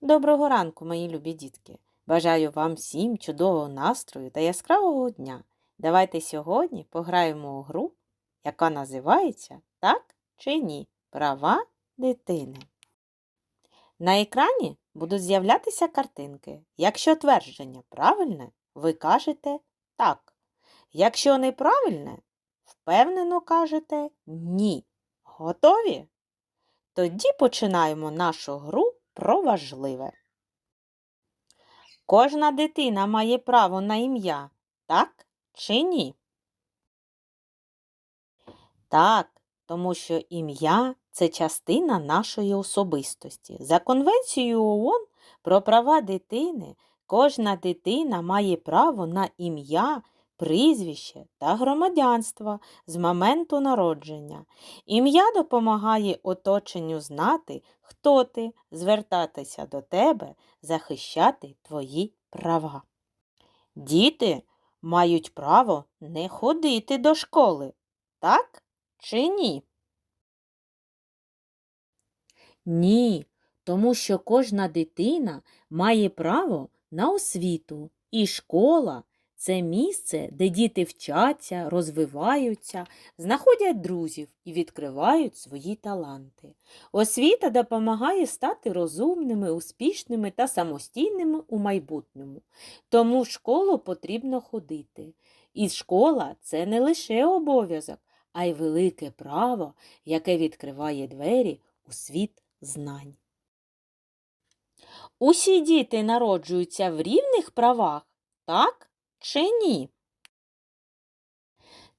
Доброго ранку, мої любі дітки! Бажаю вам всім чудового настрою та яскравого дня. Давайте сьогодні пограємо у гру, яка називається Так чи ні? Права дитини. На екрані будуть з'являтися картинки. Якщо твердження правильне, ви кажете так. Якщо неправильне, впевнено кажете ні. Готові? Тоді починаємо нашу гру про важливе. Кожна дитина має право на ім'я, так чи ні? Так, тому що ім'я це частина нашої особистості. За конвенцією ООН про права дитини кожна дитина має право на ім'я, прізвище та громадянство з моменту народження. Ім'я допомагає оточенню знати, хто ти, звертатися до тебе, захищати твої права. Діти мають право не ходити до школи, так чи ні? Ні, тому що кожна дитина має право на освіту, і школа це місце, де діти вчаться, розвиваються, знаходять друзів і відкривають свої таланти. Освіта допомагає стати розумними, успішними та самостійними у майбутньому. Тому в школу потрібно ходити. І школа це не лише обов'язок, а й велике право, яке відкриває двері у світ знань. Усі діти народжуються в рівних правах, так чи ні?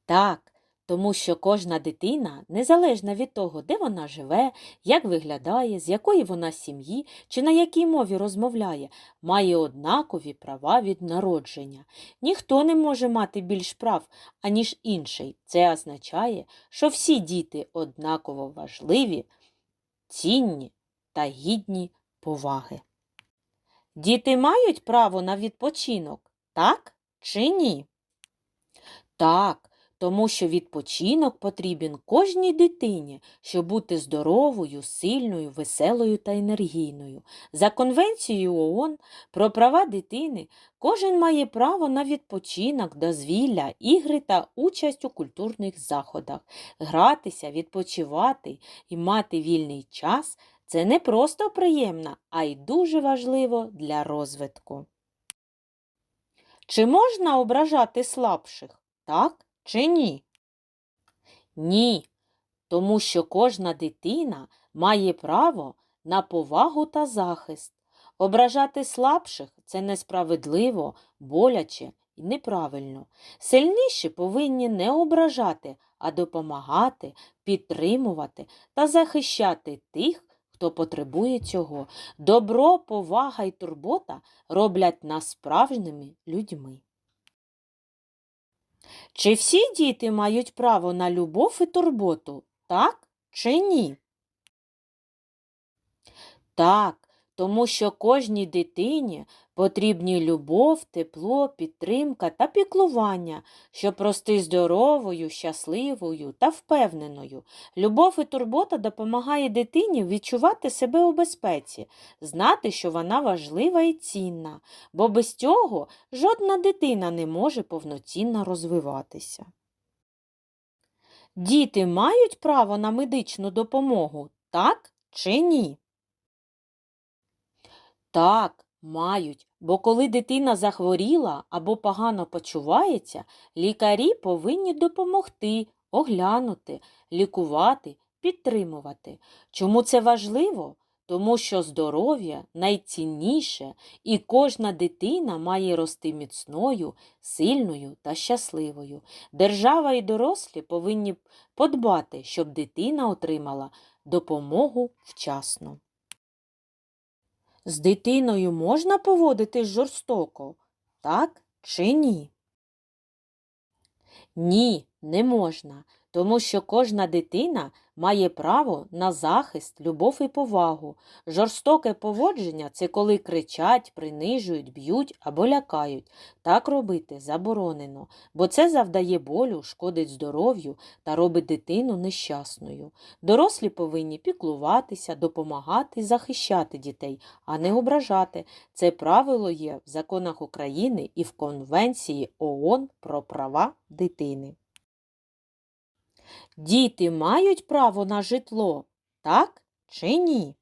Так, тому що кожна дитина, незалежно від того, де вона живе, як виглядає, з якої вона сім'ї чи на якій мові розмовляє, має однакові права від народження. Ніхто не може мати більш прав, аніж інший. Це означає, що всі діти однаково важливі, цінні та гідні поваги. Діти мають право на відпочинок, так чи ні? Так, тому що відпочинок потрібен кожній дитині, щоб бути здоровою, сильною, веселою та енергійною. За конвенцією ООН про права дитини кожен має право на відпочинок, дозвілля, ігри та участь у культурних заходах. Гратися, відпочивати і мати вільний час це не просто приємно, а й дуже важливо для розвитку. Чи можна ображати слабших, так чи ні? Ні, тому що кожна дитина має право на повагу та захист. Ображати слабших це несправедливо, боляче і неправильно. Сильніші повинні не ображати, а допомагати, підтримувати та захищати тих, хто потребує цього. Добро, повага і турбота роблять нас справжніми людьми. Чи всі діти мають право на любов і турботу, так чи ні? Так, тому що кожній дитині потрібні любов, тепло, підтримка та піклування, щоб рости здоровою, щасливою та впевненою. Любов і турбота допомагає дитині відчувати себе у безпеці, знати, що вона важлива і цінна, бо без цього жодна дитина не може повноцінно розвиватися. Діти мають право на медичну допомогу, так чи ні? Так, мають, бо коли дитина захворіла або погано почувається, лікарі повинні допомогти, оглянути, лікувати, підтримувати. Чому це важливо? Тому що здоров'я найцінніше, і кожна дитина має рости міцною, сильною та щасливою. Держава і дорослі повинні подбати, щоб дитина отримала допомогу вчасно. З дитиною можна поводитись жорстоко, так чи ні? Ні, не можна, тому що кожна дитина має право на захист, любов і повагу. Жорстоке поводження це коли кричать, принижують, б'ють або лякають. Так робити заборонено, бо це завдає болю, шкодить здоров'ю та робить дитину нещасною. Дорослі повинні піклуватися, допомагати захищати дітей, а не ображати. Це правило є в законах України і в Конвенції ООН про права дитини. Діти мають право на житло, так чи ні?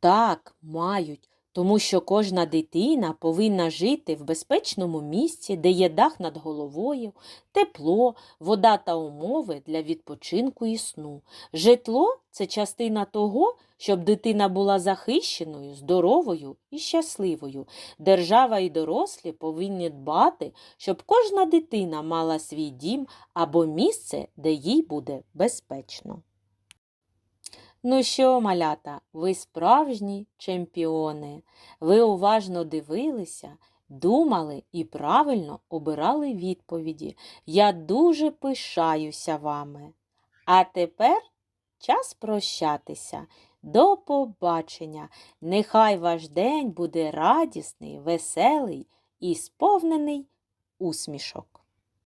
Так, мають, тому що кожна дитина повинна жити в безпечному місці, де є дах над головою, тепло, вода та умови для відпочинку і сну. Житло це частина того, щоб дитина була захищеною, здоровою і щасливою. Держава і дорослі повинні дбати, щоб кожна дитина мала свій дім або місце, де їй буде безпечно. Ну що, малята, ви справжні чемпіони. Ви уважно дивилися, думали і правильно обирали відповіді. Я дуже пишаюся вами. А тепер час прощатися. До побачення. Нехай ваш день буде радісний, веселий і сповнений усмішок.